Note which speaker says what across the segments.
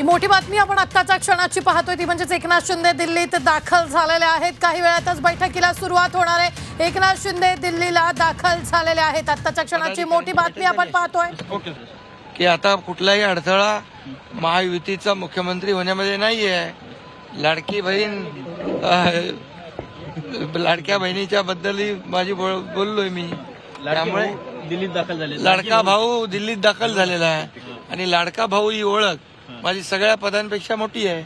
Speaker 1: ही मोठी बातमी आपण आत्ताच्या क्षणाची पाहतोय. ती म्हणजेच एकनाथ शिंदे दिल्लीत दाखल झालेले आहेत. काही वेळातच बैठकीला सुरुवात होणार आहे. एकनाथ शिंदे दिल्लीला दाखल झालेले आहेत. आत्ताच्या क्षणाची मोठी बातमी आपण पाहतोय.
Speaker 2: की आता कुठलाही अडथळा महायुतीचा मुख्यमंत्री होण्यामध्ये नाही आहे लाडकी बहीण लाडक्या बहिणीच्या बद्दलही माझी बोल- बोललोय मी. त्यामुळे
Speaker 3: दिल्लीत दाखल झाले
Speaker 2: लाडका भाऊ दिल्लीत दाखल झालेला आहे. आणि लाडका भाऊ ही ओळख माझी सगळ्या पदांपेक्षा मोठी आहे.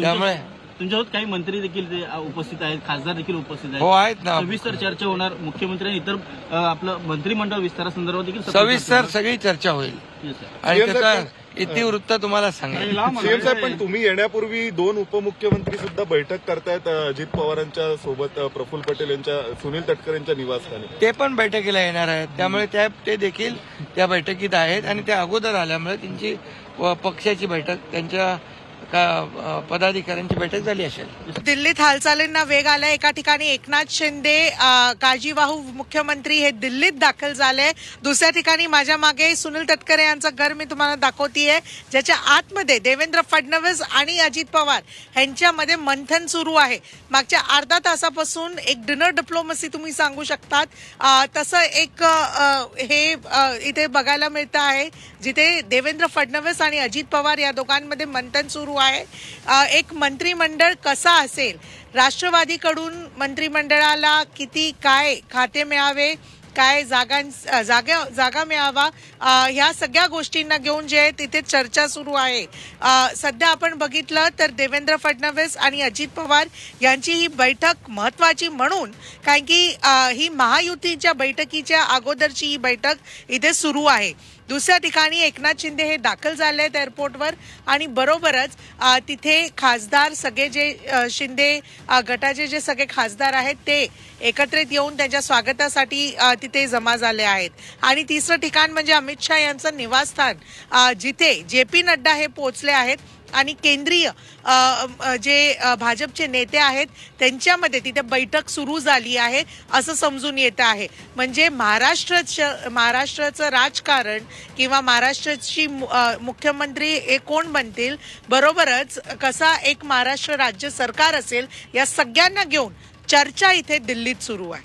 Speaker 2: त्यामुळे
Speaker 3: तुमच्यासोबत काही मंत्री देखील ते उपस्थित आहेत खासदार देखील उपस्थित
Speaker 2: हो
Speaker 3: आहेत
Speaker 2: आहेत ना.
Speaker 3: सविस्तर चर्चा होणार. मुख्यमंत्री आणि इतर आपलं मंत्रिमंडळ विस्तारासंदर्भात देखील सत्र
Speaker 2: सविस्तर सगळी चर्चा होईल. आणि त्याचा इतिवृत्त तुम्हाला सांगेल
Speaker 4: सीएम साहेब पण तुम्ही येण्यापूर्वी दोन उपमुख्यमंत्री सुद्धा बैठक करतायत अजित पवारांच्या सोबत प्रफुल्ल पटेल यांच्या सुनील तटकर यांच्या निवासस्थानी.
Speaker 2: ते पण बैठकीला येणार आहेत. त्यामुळे त्या ते देखील त्या बैठकीत आहेत आणि त्या अगोदर आल्यामुळे त्यांची व पक्षाची बैठक त्यांच्या पदाधिकाऱ्यांची बैठक झाली असेल?
Speaker 5: दिल्लीत हालचालींना वेग आलाय. एका ठिकाणी एकनाथ शिंदे काळजीवाहू मुख्यमंत्री हे दिल्लीत दाखल झाले. दुसऱ्या ठिकाणी माझ्या मागे सुनील तटकरे यांचं घर मी तुम्हाला दाखवतीये ज्याच्या आतमध्ये देवेंद्र फडणवीस आणि अजित पवार यांच्यामध्ये मंथन सुरू आहे. मागच्या अर्धा तासापासून एक डिनर डिप्लोमसी तुम्ही सांगू शकतात. तसं एक हे इथे बघायला मिळतं आहे जिथे देवेंद्र फडणवीस आणि अजित पवार या दोघांमध्ये मंथन सुरू आहे. एक मंत्रिमंडळ कसा असेल? राष्ट्रवादीकडून मंत्रिमंडळाला किती काय खाते मिळावे काय जागां जागा जागा मिळावा ह्या सगळ्या गोष्टींना घेऊन जे आहे तिथे चर्चा सुरू आहे. सध्या आपण बघितलं तर देवेंद्र फडणवीस आणि अजित पवार यांची ही बैठक महत्वाची म्हणून कारण की ही महायुतीच्या बैठकीच्या अगोदरची ही बैठक इथे सुरू आहे. दुसऱ्या ठिकाणी एकनाथ शिंदे हे दाखल झाले आहेत एअरपोर्टवर आणि बरोबरच तिथे खासदार सगळे जे शिंदे गटाचे जे सगळे खासदार आहेत ते एकत्रित येऊन त्यांच्या स्वागतासाठी तिथे जमा झाले आहेत. आणि तिसरं ठिकाण म्हणजे अमित शहा यांचं निवासस्थान जिथे जे पी नड्डा हे पोहोचले आहेत. आणि केंद्रीय जे भाजपचे नेते आहेत त्यांच्यामध्ये तिथे बैठक सुरू झाली आहे असं समजून येत आहे. म्हणजे महाराष्ट्राचं महाराष्ट्राचं राजकारण किंवा महाराष्ट्राची मु- मुख्यमंत्री हे कोण बनतील बरोबरच कसा एक महाराष्ट्र राज्य सरकार असेल या सगळ्यांना घेऊन चर्चा इथे दिल्लीत सुरू आहे.